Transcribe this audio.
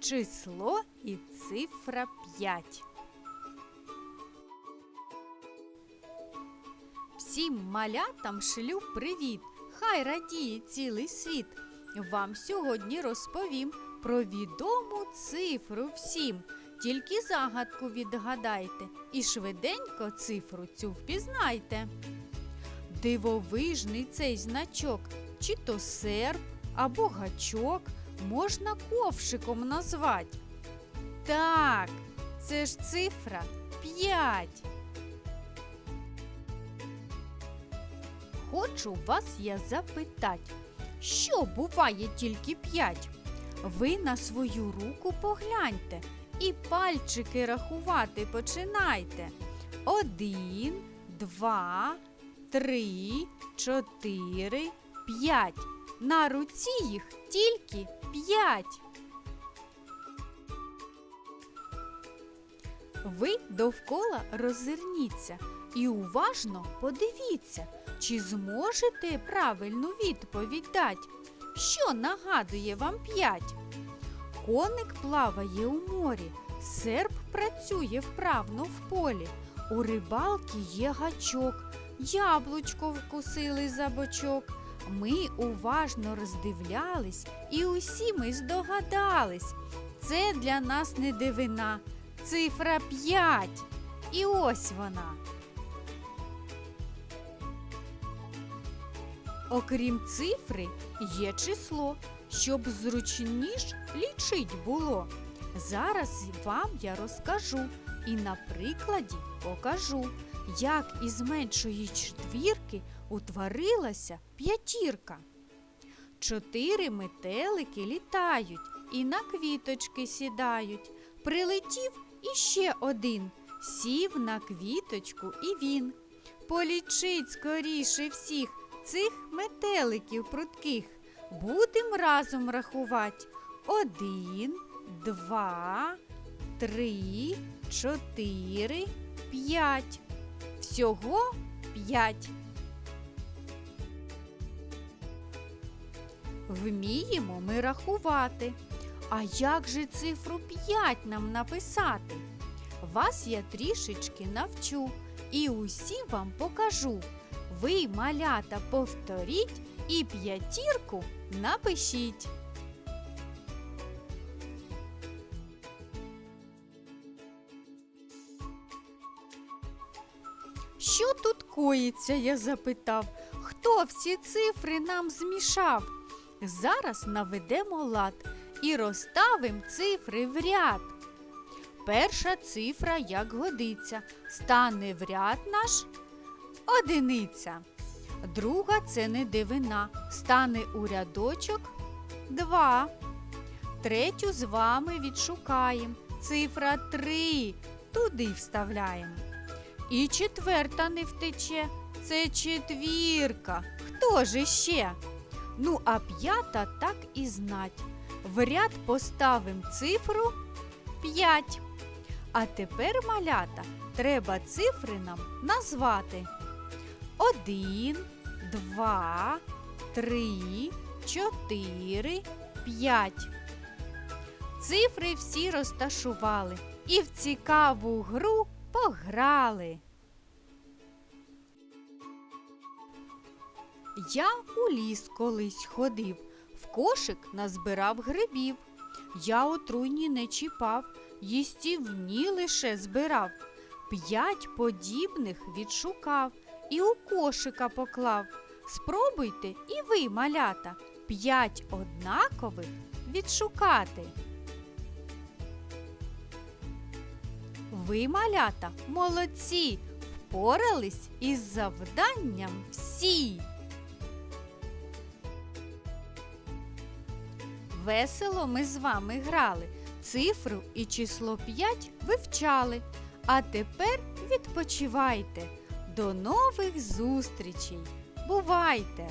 число і цифра 5. Всім малятам шлю привіт! Хай радіє цілий світ. Вам сьогодні розповім про відому цифру всім. Тільки загадку відгадайте і швиденько цифру цю впізнайте. Дивовижний цей значок, чи то серп або гачок можна ковшиком назвати. Так, це ж цифра 5. Хочу вас я запитать, що буває тільки 5? Ви на свою руку погляньте і пальчики рахувати починайте. Один, два, три, чотири, п'ять. На руці їх тільки п'ять. Ви довкола роззирніться і уважно подивіться, чи зможете правильну відповідь дати. Що нагадує вам п'ять? Коник плаває у морі, серп працює вправно в полі. У рибалки є гачок, яблучко вкусили за бочок. Ми уважно роздивлялись, і усі ми здогадались. Це для нас не дивина, цифра 5. І ось вона. Окрім цифри, є число, щоб зручніш лічить було. Зараз вам я розкажу і на прикладі покажу, як із меншої четвірки утворилася п'ятірка. Чотири метелики літають і на квіточки сідають. Прилетів іще один, сів на квіточку і він. Полічить скоріше всіх цих метеликів прудких. Будем разом рахувати. Один, два, три, чотири, п'ять. Всього п'ять. Вміємо ми рахувати. А як же цифру 5 нам написати? Вас я трішечки навчу і усі вам покажу. Ви, малята, повторіть і п'ятірку напишіть. Що тут коїться, я запитав. Хто всі цифри нам змішав? Зараз наведемо лад і розставим цифри в ряд. Перша цифра, як годиться, стане в ряд наш одиниця. Друга це не дивина, стане у рядочок два. Третю з вами відшукаємо. Цифра три. Туди вставляємо. І четверта не втече. Це четвірка. Хто ж іще? Ну, а п'ята так і знать. В ряд поставим цифру 5. А тепер, малята, треба цифри нам назвати. Один, два, три, чотири, п'ять. Цифри всі розташували і в цікаву гру пограли. Я у ліс колись ходив, в кошик назбирав грибів. Я отруйні не чіпав, їстівні лише збирав. П'ять подібних відшукав і у кошика поклав. Спробуйте і ви, малята, п'ять однакових відшукати. Ви, малята, молодці, впорались із завданням всі. Весело ми з вами грали, цифру і число 5 вивчали. А тепер відпочивайте. До нових зустрічей. Бувайте!